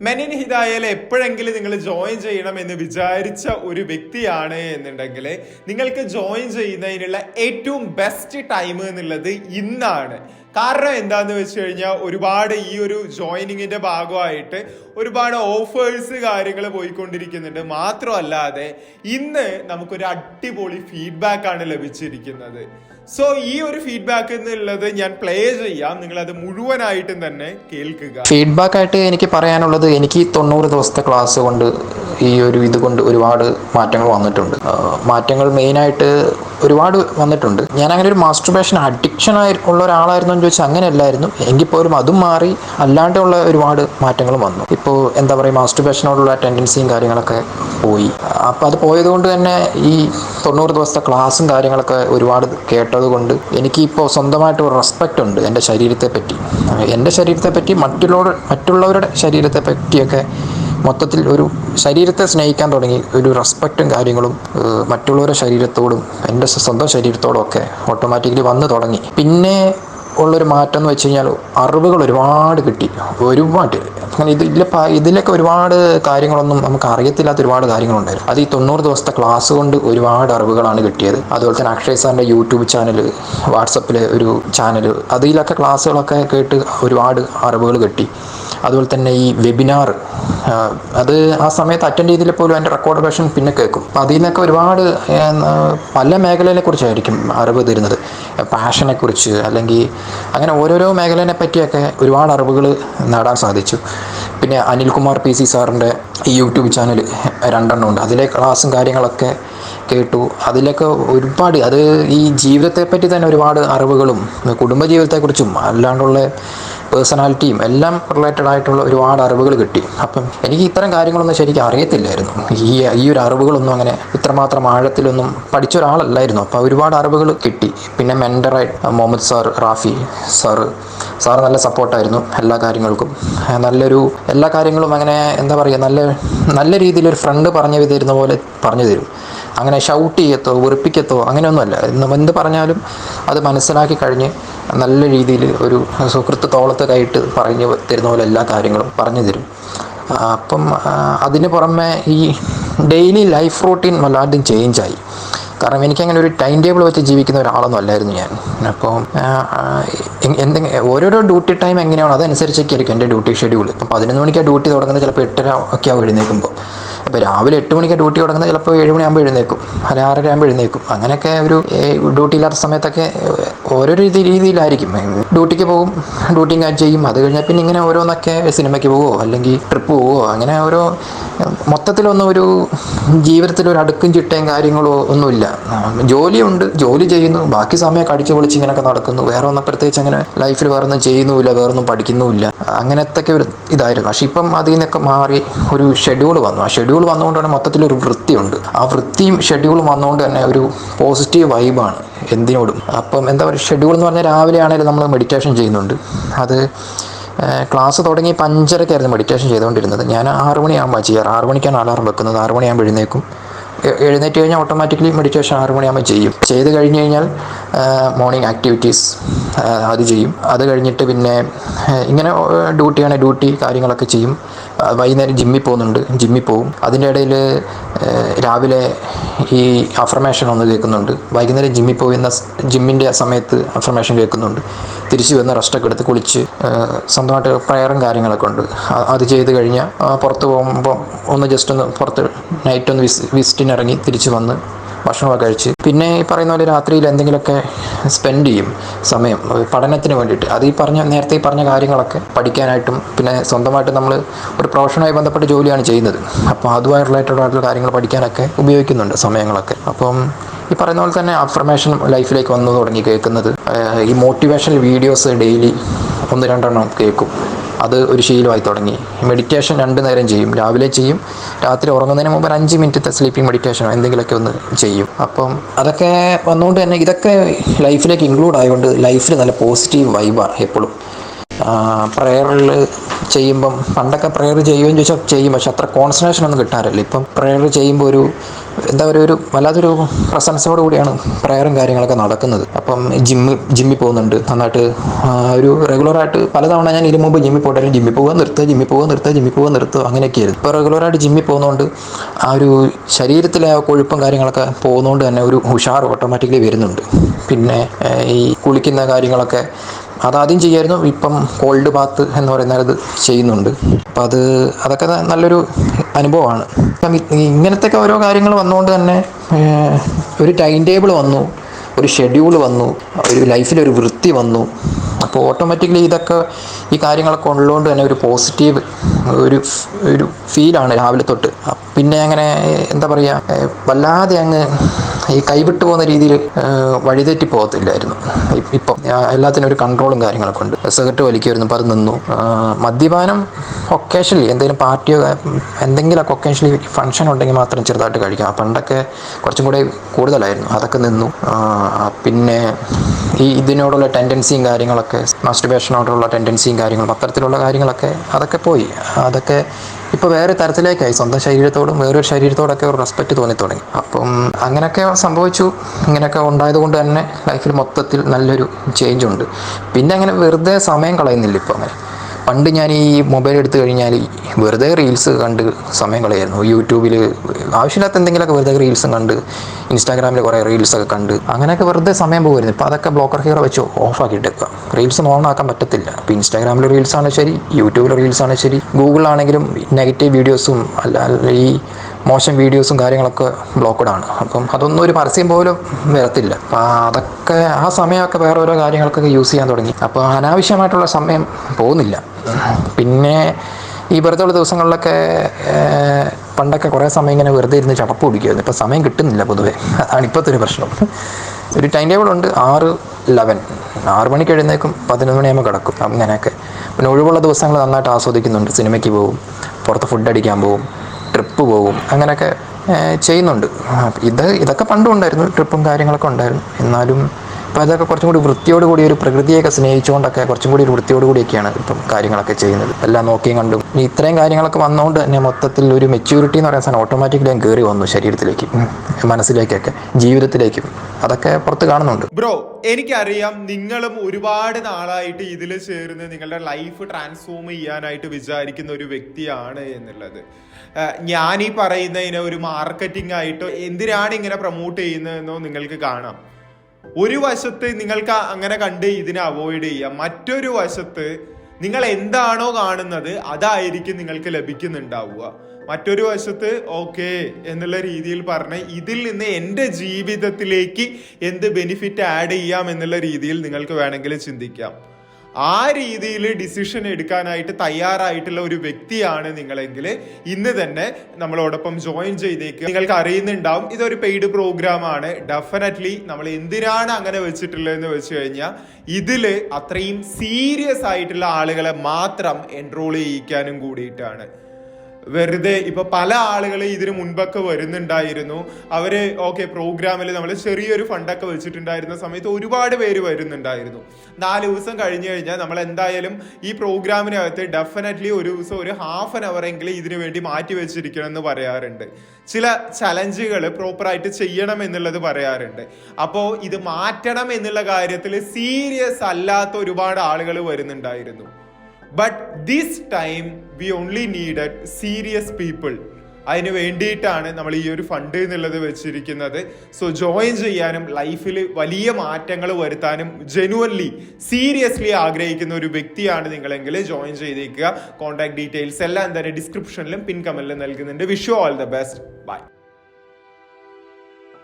മെനിൻ ഹിദായയിൽ എപ്പോഴെങ്കിലും നിങ്ങൾ ജോയിൻ ചെയ്യണം എന്ന് വിചാരിച്ച ഒരു വ്യക്തിയാണ് എന്നുണ്ടെങ്കിൽ നിങ്ങൾക്ക് ജോയിൻ ചെയ്യുന്നതിനുള്ള ഏറ്റവും ബെസ്റ്റ് ടൈം എന്നുള്ളത് ഇന്നാണ്. കാരണം എന്താന്ന് വെച്ച് കഴിഞ്ഞാൽ ഒരുപാട് ഈ ഒരു ജോയിനിങ്ങിന്റെ ഭാഗമായിട്ട് ഒരുപാട് ഓഫേഴ്സ് കാര്യങ്ങൾ പോയിക്കൊണ്ടിരിക്കുന്നുണ്ട്. മാത്രമല്ലാതെ ഇന്ന് നമുക്കൊരു അടിപൊളി ഫീഡ്ബാക്ക് ആണ് ലഭിച്ചിരിക്കുന്നത്. സോ ഈ ഒരു ഫീഡ്ബാക്ക് എന്നുള്ളത് ഞാൻ പ്ലേ ചെയ്യാം. നിങ്ങൾ അത് മുഴുവനായിട്ടും തന്നെ കേൾക്കുക. ഫീഡ്ബാക്ക് ആയിട്ട് എനിക്ക് പറയാനുള്ളത് എനിക്ക് തൊണ്ണൂറ് ദിവസത്തെ ക്ലാസ് കൊണ്ട് ഈ ഒരു ഇത് കൊണ്ട് ഒരുപാട് മാറ്റങ്ങൾ വന്നിട്ടുണ്ട്. മാറ്റങ്ങൾ മെയിനായിട്ട് ഒരുപാട് വന്നിട്ടുണ്ട്. ഞാൻ അങ്ങനെ ഒരു മാസ്റ്റർബേഷൻ അഡിക്ഷൻ ആയി ഉള്ള ഒരാളായിരുന്നു എന്ന് ചോദിച്ചാൽ അങ്ങനെയല്ലായിരുന്നു. എങ്കിൽ പോലും അതും മാറി അല്ലാണ്ടുള്ള ഒരുപാട് മാറ്റങ്ങൾ വന്നു. ഇപ്പോൾ എന്താ പറയുക മാസ്റ്റർബേഷനോടുള്ള ടെൻഡൻസിയും കാര്യങ്ങളൊക്കെ പോയി. അപ്പോൾ അത് പോയതുകൊണ്ട് തന്നെ ഈ തൊണ്ണൂറ് ദിവസത്തെ ക്ലാസ്സും കാര്യങ്ങളൊക്കെ ഒരുപാട് കേട്ടത് കൊണ്ട് എനിക്കിപ്പോൾ സ്വന്തമായിട്ട് ഒരു റെസ്പെക്റ്റ് ഉണ്ട് എന്റെ ശരീരത്തെ പറ്റി എന്റെ ശരീരത്തെ പറ്റി മറ്റുള്ളവരുടെ മറ്റുള്ളവരുടെ ശരീരത്തെ പറ്റിയൊക്കെ മൊത്തത്തിൽ ഒരു ശരീരത്തെ സ്നേഹിക്കാൻ തുടങ്ങി ഒരു റെസ്പെക്റ്റും കാര്യങ്ങളും മറ്റുള്ളവരുടെ ശരീരത്തോടും എന്റെ സ്വന്തം ശരീരത്തോടും ഒക്കെ ഓട്ടോമാറ്റിക്കലി വന്നു തുടങ്ങി. പിന്നെ ഉള്ളൊരു മാറ്റം എന്ന് വെച്ച് കഴിഞ്ഞാൽ അറിവുകൾ ഒരുപാട് കിട്ടി. ഒരുപാട്. അങ്ങനെ ഇതിൽ ഇതിലൊക്കെ ഒരുപാട് കാര്യങ്ങളൊന്നും നമുക്ക് അറിയത്തില്ലാത്ത ഒരുപാട് കാര്യങ്ങളുണ്ടായിരുന്നു. അത് ഈ തൊണ്ണൂറ് ദിവസത്തെ ക്ലാസ് കൊണ്ട് ഒരുപാട് അറിവുകളാണ് കിട്ടിയത്. അതുപോലെ തന്നെ അക്ഷയ് സാറിന്റെ യൂട്യൂബ് ചാനൽ വാട്സപ്പിൽ ഒരു ചാനൽ അതിലൊക്കെ ക്ലാസ്സുകളൊക്കെ കേട്ട് ഒരുപാട് അറിവുകൾ കിട്ടി. അതുപോലെ തന്നെ ഈ വെബിനാർ അത് ആ സമയത്ത് അറ്റൻഡ് ചെയ്തില്ല പോലും അതിന്റെ റെക്കോർഡ് വേർഷൻ പിന്നെ കേൾക്കും. അപ്പം അതിൽ നിന്നൊക്കെ ഒരുപാട് പല മേഖലയിലെ കുറിച്ചായിരിക്കും അറിവ് തരുന്നത്. പാഷനെ കുറിച്ച് അല്ലെങ്കിൽ അങ്ങനെ ഓരോരോ മേഖലയെ പറ്റിയൊക്കെ ഒരുപാട് അറിവുകൾ നേടാൻ സാധിച്ചു. പിന്നെ അനിൽകുമാർ പി സി സാറിന്റെ യൂട്യൂബ് ചാനൽ രണ്ടെണ്ണം ഉണ്ട്. അതിലെ ക്ലാസ്സും കാര്യങ്ങളൊക്കെ കേട്ടു. അതിലൊക്കെ ഒരുപാട് അത് ഈ ജീവിതത്തെപ്പറ്റി തന്നെ ഒരുപാട് അറിവുകളും കുടുംബജീവിതത്തെക്കുറിച്ചും അല്ലാണ്ടുള്ള പേഴ്സണാലിറ്റിയും എല്ലാം റിലേറ്റഡ് ആയിട്ടുള്ള ഒരുപാട് അറിവുകൾ കിട്ടി. അപ്പം എനിക്ക് ഇത്തരം കാര്യങ്ങളൊന്നും ശരിക്കും അറിയത്തില്ലായിരുന്നു. ഈ ഈ ഒരു അറിവുകളൊന്നും അങ്ങനെ ഇത്രമാത്രം ആഴത്തിലൊന്നും പഠിച്ച ഒരാളല്ലായിരുന്നു. അപ്പം ഒരുപാട് അറിവുകൾ കിട്ടി. പിന്നെ മെന്ററായി Muhammad sir Rafi sir sir നല്ല സപ്പോർട്ടായിരുന്നു എല്ലാ കാര്യങ്ങൾക്കും. നല്ലൊരു എല്ലാ കാര്യങ്ങളും അങ്ങനെ എന്താ പറയുക നല്ല നല്ല രീതിയിൽ ഒരു ഫ്രണ്ട് പറഞ്ഞു തരുന്ന പോലെ പറഞ്ഞു തരും. അങ്ങനെ ഷൗട്ട് ചെയ്യത്തോ വെറുപ്പിക്കത്തോ അങ്ങനെയൊന്നുമല്ല. എന്ത് പറഞ്ഞാലും അത് മനസ്സിലാക്കി കഴിഞ്ഞ് നല്ല രീതിയിൽ ഒരു സുഹൃത്ത് കൈയിട്ട് പറഞ്ഞു തരുന്ന പോലെ എല്ലാ കാര്യങ്ങളും പറഞ്ഞു തരും. അപ്പം അതിന് പുറമെ ഈ ഡെയിലി ലൈഫ് റൂട്ടീൻ വല്ലാണ്ടും ചേഞ്ചായി കാരണം എനിക്കങ്ങനെ ഒരു ടൈം ടേബിൾ വെച്ച് ജീവിക്കുന്ന ഒരാളൊന്നും അല്ലായിരുന്നു ഞാൻ. അപ്പോൾ എന്തെങ്കിലും ഓരോരോ ഡ്യൂട്ടി ടൈം എങ്ങനെയാണോ അതനുസരിച്ചൊക്കെ ആയിരിക്കും എന്റെ ഡ്യൂട്ടി ഷെഡ്യൂൾ ഇപ്പം പതിനൊന്ന് മണിക്കാണ് ഡ്യൂട്ടി തുടങ്ങുന്നത് ചിലപ്പോൾ എട്ടര ഒക്കെ ആവും എഴുന്നേൽക്കുമ്പോൾ. അപ്പോൾ രാവിലെ എട്ട് മണിക്ക് ഡ്യൂട്ടി തുടങ്ങുന്നത് ചിലപ്പോൾ ഏഴ് മണിയാകുമ്പോൾ എഴുന്നേക്കും അല്ലെങ്കിൽ ആറര ആകുമ്പോൾ എഴുന്നേക്കും അങ്ങനെയൊക്കെ ഒരു ഡ്യൂട്ടി ഇല്ലാത്ത സമയത്തൊക്കെ ഓരോ രീതി രീതിയിലായിരിക്കും. ഡ്യൂട്ടിക്ക് പോകും ഡ്യൂട്ടി കാര്യം ചെയ്യും. അത് കഴിഞ്ഞാൽ പിന്നെ ഇങ്ങനെ ഓരോന്നൊക്കെ സിനിമയ്ക്ക് പോവുമോ അല്ലെങ്കിൽ ട്രിപ്പ് പോവുമോ അങ്ങനെ ഓരോ മൊത്തത്തിലൊന്നും ഒരു ജീവിതത്തിൽ ഒരു അടുക്കും ചിട്ടയും കാര്യങ്ങളോ ഒന്നുമില്ല. ജോലിയുണ്ട് ജോലി ചെയ്യുന്നു ബാക്കി സമയം കടിച്ചു പൊളിച്ച് ഇങ്ങനെയൊക്കെ നടക്കുന്നു. വേറെ ഒന്നും പ്രത്യേകിച്ച് അങ്ങനെ ലൈഫിൽ വേറെ ഒന്നും ചെയ്യുന്നുമില്ല വേറെ ഒന്നും പഠിക്കുന്നുമില്ല. അങ്ങനത്തെ ഒരു ഇതായിരുന്നു. പക്ഷെ ഇപ്പം അതിൽ നിന്നൊക്കെ മാറി ഒരു ഷെഡ്യൂൾ വന്നു. ആ ഷെഡ്യൂൾ വന്നുകൊണ്ടാണ് മൊത്തത്തിലൊരു വൃത്തിയുണ്ട്. ആ വൃത്തിയും ഷെഡ്യൂളും വന്നുകൊണ്ട് തന്നെ ഒരു പോസിറ്റീവ് വൈബാണ് എന്തിനോടും. അപ്പം എന്താ പറയുക ഷെഡ്യൂൾ എന്ന് പറഞ്ഞാൽ രാവിലെ ആണെങ്കിലും നമ്മൾ മെഡിറ്റേഷൻ ചെയ്യുന്നുണ്ട്. അത് ക്ലാസ് തുടങ്ങി അഞ്ചരക്കായിരുന്നു മെഡിറ്റേഷൻ ചെയ്തുകൊണ്ടിരുന്നത്. ഞാൻ ആറു മണിയാകുമ്പോൾ ചെയ്യാറ്. ആറ് മണിക്കാണ് അലാറം വെക്കുന്നത്. ആറു മണിയാകുമ്പോൾ എഴുന്നേക്കും എഴുന്നേറ്റ് കഴിഞ്ഞാൽ ഓട്ടോമാറ്റിക്കലി മെഡിറ്റേഷൻ ആറു മണിയാകുമ്പോൾ ചെയ്യും. ചെയ്ത് കഴിഞ്ഞ് കഴിഞ്ഞാൽ മോർണിംഗ് ആക്ടിവിറ്റീസ് അത് ചെയ്യും. അത് കഴിഞ്ഞിട്ട് പിന്നെ ഇങ്ങനെ ഡ്യൂട്ടിയാണ് ഡ്യൂട്ടി കാര്യങ്ങളൊക്കെ ചെയ്യും. വൈകുന്നേരം ജിമ്മിൽ പോകുന്നുണ്ട്. ജിമ്മിൽ പോകും. അതിന്റെ ഇടയിൽ രാവിലെ ഈ അഫർമേഷൻ ഒന്ന് കേൾക്കുന്നുണ്ട്. വൈകുന്നേരം ജിമ്മിൽ പോകുന്ന ജിമ്മിന്റെ സമയത്ത് അഫർമേഷൻ കേൾക്കുന്നുണ്ട്. തിരിച്ചു വന്ന് റെസ്റ്റൊക്കെ എടുത്ത് കുളിച്ച് സ്വന്തമായിട്ട് പ്രയറും കാര്യങ്ങളൊക്കെ ഉണ്ട്. അത് ചെയ്ത് കഴിഞ്ഞാൽ പുറത്ത് പോകുമ്പോൾ ഒന്ന് ജസ്റ്റ് ഒന്ന് പുറത്ത് നൈറ്റ് ഒന്ന് വിസ് വിസിറ്റിനിറങ്ങി തിരിച്ച് വന്ന് ഭക്ഷണമൊക്കെ കഴിച്ച്. പിന്നെ ഈ പറയുന്ന പോലെ രാത്രിയിൽ എന്തെങ്കിലുമൊക്കെ സ്പെൻഡ് ചെയ്യും സമയം പഠനത്തിന് വേണ്ടിയിട്ട്. അത് ഈ പറഞ്ഞ നേരത്തെ ഈ പറഞ്ഞ കാര്യങ്ങളൊക്കെ പഠിക്കാനായിട്ടും പിന്നെ സ്വന്തമായിട്ട് നമ്മൾ ഒരു പ്രൊഫഷനുമായി ബന്ധപ്പെട്ട് ജോലിയാണ് ചെയ്യുന്നത്. അപ്പോൾ അതുമായി റിലേറ്റഡ് ആയിട്ടുള്ള കാര്യങ്ങൾ പഠിക്കാനൊക്കെ ഉപയോഗിക്കുന്നുണ്ട് സമയങ്ങളൊക്കെ. അപ്പം ഈ പറയുന്ന പോലെ തന്നെ അഫർമേഷൻ ലൈഫിലേക്ക് വന്നു തുടങ്ങി കേൾക്കുന്നത്. ഈ മോട്ടിവേഷണൽ വീഡിയോസ് ഡെയിലി ഒന്ന് രണ്ടെണ്ണം കേൾക്കും. അത് ഒരു ശീലമായി തുടങ്ങി. മെഡിറ്റേഷൻ രണ്ട് നേരം ചെയ്യും. രാവിലെ ചെയ്യും. രാത്രി ഉറങ്ങുന്നതിന് മുമ്പ് ഒരു അഞ്ച് മിനിറ്റത്തെ സ്ലീപ്പിംഗ് മെഡിറ്റേഷനോ എന്തെങ്കിലുമൊക്കെ ഒന്ന് ചെയ്യും. അപ്പം അതൊക്കെ വന്നുകൊണ്ട് തന്നെ ഇതൊക്കെ ലൈഫിലേക്ക് ഇൻക്ലൂഡ് ആയതുകൊണ്ട് ലൈഫിൽ നല്ല പോസിറ്റീവ് വൈബാണ് എപ്പോഴും പ്രയറിൽ ചെയ്യുമ്പം പണ്ടൊക്കെ പ്രയർ ചെയ്യുമെന്ന് ചോദിച്ചാൽ ചെയ്യും. പക്ഷെ അത്ര കോൺസെൻട്രേഷൻ ഒന്നും കിട്ടാറില്ല. ഇപ്പം പ്രയർ ചെയ്യുമ്പോൾ ഒരു എന്താ പറയുക ഒരു വല്ലാത്തൊരു പ്രസൻസോട് കൂടിയാണ് പ്രയറും കാര്യങ്ങളൊക്കെ നടക്കുന്നത്. അപ്പം ജിമ്മ് ജിമ്മിൽ പോകുന്നുണ്ട്. നന്നായിട്ട് ഒരു റെഗുലറായിട്ട് പലതവണ ഞാൻ ഇതിന് മുമ്പ് ജിമ്മിൽ പോയിട്ടാലും ജിമ്മിൽ പോകുക നിർത്തുക ജിമ്മിൽ പോകുക നിർത്തുക ജിമ്മിൽ പോകുക നിർത്തുക അങ്ങനെയൊക്കെയായിരുന്നു. ഇപ്പോൾ റെഗുലറായിട്ട് ജിമ്മിൽ പോകുന്നതുകൊണ്ട് ആ ഒരു ശരീരത്തിലെ ആ കൊഴുപ്പും കാര്യങ്ങളൊക്കെ പോകുന്നതുകൊണ്ട് തന്നെ ഒരു ഉഷാർ ഓട്ടോമാറ്റിക്കലി വരുന്നുണ്ട്. പിന്നെ ഈ കുളിക്കുന്ന കാര്യങ്ങളൊക്കെ അതാദ്യം ചെയ്യായിരുന്നു. ഇപ്പം കോൾഡ് ബാത്ത് എന്ന് പറയുന്ന അത് ചെയ്യുന്നുണ്ട്. അപ്പം അത് അതൊക്കെ നല്ലൊരു അനുഭവമാണ്. ഇങ്ങനത്തെ ഓരോ കാര്യങ്ങൾ വന്നുകൊണ്ട് തന്നെ ഒരു ടൈം ടേബിൾ വന്നു ഒരു ഷെഡ്യൂൾ വന്നു ഒരു ലൈഫിലൊരു വൃത്തി വന്നു. അപ്പോൾ ഓട്ടോമാറ്റിക്കലി ഇതൊക്കെ ഈ കാര്യങ്ങളൊക്കെ ഉള്ളതുകൊണ്ട് തന്നെ ഒരു പോസിറ്റീവ് ഒരു ഒരു ഫീലാണ് രാവിലെ തൊട്ട്. പിന്നെ അങ്ങനെ എന്താ പറയുക വല്ലാതെ അങ്ങ് ഈ കൈവിട്ടു പോകുന്ന രീതിയിൽ വഴിതെറ്റി പോകത്തില്ലായിരുന്നു. ഇപ്പം എല്ലാത്തിനും ഒരു കൺട്രോളും കാര്യങ്ങളൊക്കെ ഉണ്ട്. സിഗരറ്റ് വലിക്കുമായിരുന്നു അത് നിന്നു. മദ്യപാനം ഒക്കേഷനലി എന്തെങ്കിലും പാർട്ടിയോ എന്തെങ്കിലുമൊക്കെ ഒക്കേഷനലി ഫംഗ്ഷൻ ഉണ്ടെങ്കിൽ മാത്രം ചെറുതായിട്ട് കഴിക്കാം. പണ്ടൊക്കെ കുറച്ചും കൂടെ കൂടുതലായിരുന്നു അതൊക്കെ നിന്നു. പിന്നെ ഈ ഇതിനോടുള്ള ടെൻഡൻസിയും കാര്യങ്ങളൊക്കെ മാസ്റ്റുബേഷനോടുള്ള ടെൻഡൻസിയും കാര്യങ്ങളും അത്തരത്തിലുള്ള കാര്യങ്ങളൊക്കെ അതൊക്കെ പോയി. അതൊക്കെ ഇപ്പോൾ വേറെ തരത്തിലേക്കായി. സ്വന്തം ശരീരത്തോടും വേറൊരു ശരീരത്തോടൊക്കെ ഒരു റെസ്പെക്റ്റ് തോന്നി തുടങ്ങി. അപ്പം അങ്ങനെയൊക്കെ സംഭവിച്ചു. ഇങ്ങനെയൊക്കെ ഉണ്ടായതുകൊണ്ട് തന്നെ ലൈഫിൽ മൊത്തത്തിൽ നല്ലൊരു ചേഞ്ച് ഉണ്ട്. പിന്നെ അങ്ങനെ വെറുതെ സമയം കളയുന്നില്ല ഇപ്പോൾ അങ്ങനെ. പണ്ട് ഞാൻ ഈ മൊബൈൽ എടുത്തു കഴിഞ്ഞാൽ വെറുതെ റീൽസ് കണ്ട് സമയം കളയായിരുന്നു. യൂട്യൂബിൽ ആവശ്യമില്ലാത്ത എന്തെങ്കിലുമൊക്കെ വെറുതെ റീൽസും കണ്ട് ഇൻസ്റ്റാഗ്രാമിൽ കുറേ റീൽസൊക്കെ കണ്ട് അങ്ങനെയൊക്കെ വെറുതെ സമയം പോകുമായിരുന്നു ഇപ്പോൾ അതൊക്കെ ബ്ലോക്കർ ഹീറോ വെച്ച് ഓഫാക്കിയിട്ടേക്കുക റീൽസ് ഓൺ ആക്കാൻ പറ്റത്തില്ല. ഇപ്പോൾ ഇൻസ്റ്റാഗ്രാമിൽ റീൽസ് ആണ് ശരി യൂട്യൂബിൽ റീൽസ് ആണ് ശരി ഗൂഗിളാണെങ്കിലും നെഗറ്റീവ് വീഡിയോസും അല്ല ഈ മോശം വീഡിയോസും കാര്യങ്ങളൊക്കെ ബ്ലോക്ക്ഡ് ആണ്. അപ്പം അതൊന്നും ഒരു പരസ്യം പോലും വരത്തില്ല. അപ്പോൾ അതൊക്കെ ആ സമയമൊക്കെ വേറെ ഓരോ കാര്യങ്ങൾക്കൊക്കെ യൂസ് ചെയ്യാൻ തുടങ്ങി. അപ്പോൾ അനാവശ്യമായിട്ടുള്ള സമയം പോകുന്നില്ല. പിന്നെ ഈ വെറുതെയുള്ള ദിവസങ്ങളിലൊക്കെ പണ്ടൊക്കെ കുറേ സമയം ഇങ്ങനെ വെറുതെ ഇരുന്ന് ചടപ്പ് പിടിക്കുമായിരുന്നു. ഇപ്പോൾ സമയം കിട്ടുന്നില്ല പൊതുവേ. അതാണ് ഇപ്പോഴത്തെ ഒരു പ്രശ്നം. ഒരു ടൈം ടേബിൾ ഉണ്ട് ആറ് ലെവൻ ആറ് മണിക്ക് എഴുന്നേക്കും പതിനൊന്ന് മണിയാകുമ്പോൾ കിടക്കും. അങ്ങനെയൊക്കെ പിന്നെ ഒഴിവുള്ള ദിവസങ്ങൾ നന്നായിട്ട് ആസ്വദിക്കുന്നുണ്ട്. സിനിമയ്ക്ക് പോകും പുറത്ത് ഫുഡ് അടിക്കാൻ പോകും ട്രിപ്പ് പോകും അങ്ങനെയൊക്കെ ചെയ്യുന്നുണ്ട്. ഇത് ഇതൊക്കെ പണ്ടും ഉണ്ടായിരുന്നു. ട്രിപ്പും കാര്യങ്ങളൊക്കെ ഉണ്ടായിരുന്നു. എന്നാലും ഇപ്പോൾ അതൊക്കെ കുറച്ചും കൂടി വൃത്തിയോട് കൂടി ഒരു പ്രകൃതിയൊക്കെ സ്നേഹിച്ചുകൊണ്ടൊക്കെ കുറച്ചും കൂടി ഒരു വൃത്തിയോട് കൂടിയൊക്കെയാണ് ഇപ്പം കാര്യങ്ങളൊക്കെ ചെയ്യുന്നത്. എല്ലാം നോക്കിയും കണ്ടും. ഇത്രയും കാര്യങ്ങളൊക്കെ വന്നുകൊണ്ട് തന്നെ മൊത്തത്തിൽ ഒരു മെച്യൂരിറ്റി എന്ന് പറയുന്ന സാധനം ഓട്ടോമാറ്റിക്കലി കയറി വന്നു ശരീരത്തിലേക്ക് മനസ്സിലേക്കൊക്കെ ജീവിതത്തിലേക്കും. അതൊക്കെ പുറത്ത് കാണുന്നുണ്ട്. ബ്രോ എനിക്കറിയാം നിങ്ങളും ഒരുപാട് നാളായിട്ട് ഇതിൽ ചേർന്ന് നിങ്ങളുടെ ലൈഫ് ട്രാൻസ്ഫോം ചെയ്യാനായിട്ട് വിചാരിക്കുന്ന ഒരു വ്യക്തിയാണ് എന്നുള്ളത്. ഞാൻ ഈ പറയുന്നതിനെ ഒരു മാർക്കറ്റിംഗ് ആയിട്ടോ എന്തിനാണ് ഇങ്ങനെ പ്രൊമോട്ട് ചെയ്യുന്നതെന്നോ നിങ്ങൾക്ക് കാണാം. ഒരു വശത്ത് നിങ്ങൾക്ക് അങ്ങനെ കണ്ട് ഇതിനെ അവോയ്ഡ് ചെയ്യാം മറ്റൊരു വശത്ത് നിങ്ങൾ എന്താണോ കാണുന്നത് അതായിരിക്കും നിങ്ങൾക്ക് ലഭിക്കുന്നുണ്ടാവുക. മറ്റൊരു വശത്ത് ഓക്കെ എന്നുള്ള രീതിയിൽ പറഞ്ഞ് ഇതിൽ നിന്ന് എന്റെ ജീവിതത്തിലേക്ക് എന്ത് ബെനിഫിറ്റ് ആഡ് ചെയ്യാം എന്നുള്ള രീതിയിൽ നിങ്ങൾക്ക് വേണമെങ്കിൽ ചിന്തിക്കാം. ആ രീതിയിൽ ഡിസിഷൻ എടുക്കാനായിട്ട് തയ്യാറായിട്ടുള്ള ഒരു വ്യക്തിയാണ് നിങ്ങളെങ്കിൽ ഇന്ന് തന്നെ നമ്മളോടൊപ്പം ജോയിൻ ചെയ്തേക്ക്. നിങ്ങൾക്ക് അറിയുന്നുണ്ടാവും ഇതൊരു പെയ്ഡ് പ്രോഗ്രാം ആണ്. ഡെഫിനറ്റ്ലി നമ്മൾ എന്തിനാണ് അങ്ങനെ വെച്ചിട്ടുള്ളതെന്ന് വെച്ച് കഴിഞ്ഞാൽ ഇതിൽ അത്രയും സീരിയസ് ആയിട്ടുള്ള ആളുകളെ മാത്രം എൻറോൾ ചെയ്യിക്കാനും കൂടിയിട്ടാണ്. വെറുതെ ഇപ്പൊ പല ആളുകൾ ഇതിന് മുൻപൊക്കെ വരുന്നുണ്ടായിരുന്നു. അവർ ഓക്കെ പ്രോഗ്രാമിൽ നമ്മൾ ചെറിയൊരു ഫണ്ടൊക്കെ വെച്ചിട്ടുണ്ടായിരുന്ന സമയത്ത് ഒരുപാട് പേര് വരുന്നുണ്ടായിരുന്നു. നാല് ദിവസം കഴിഞ്ഞു കഴിഞ്ഞാൽ നമ്മൾ എന്തായാലും ഈ പ്രോഗ്രാമിനകത്ത് ഡെഫിനറ്റ്ലി ഒരു ദിവസം ഒരു ഹാഫ് ആൻ അവർ എങ്കിലും ഇതിനു വേണ്ടി മാറ്റി വെച്ചിരിക്കണം എന്ന് പറയാറുണ്ട്. ചില ചലഞ്ചുകൾ പ്രോപ്പറായിട്ട് ചെയ്യണം എന്നുള്ളത് പറയാറുണ്ട്. അപ്പോൾ ഇത് മാറ്റണം എന്നുള്ള കാര്യത്തിൽ സീരിയസ് അല്ലാത്ത ഒരുപാട് ആളുകൾ വരുന്നുണ്ടായിരുന്നു. But this time we only needed serious people അതിന് വേണ്ടിയിട്ടാണ് നമ്മൾ ഈ ഒരു ഫണ്ട് എന്നുള്ളത് വെച്ചിരിക്കുന്നത്. സോ ജോയിൻ ചെയ്യാനും ലൈഫിൽ വലിയ മാറ്റങ്ങൾ വരുത്താനും ജെനുവൻലി സീരിയസ്ലി ആഗ്രഹിക്കുന്ന ഒരു വ്യക്തിയാണ് നിങ്ങളെങ്കിൽ ജോയിൻ ചെയ്തേക്കുക. കോൺടാക്ട് ഡീറ്റെയിൽസ് എല്ലാം തന്നെ ഡിസ്ക്രിപ്ഷനിലും പിൻ നൽകുന്നുണ്ട്. Wish you all the best bye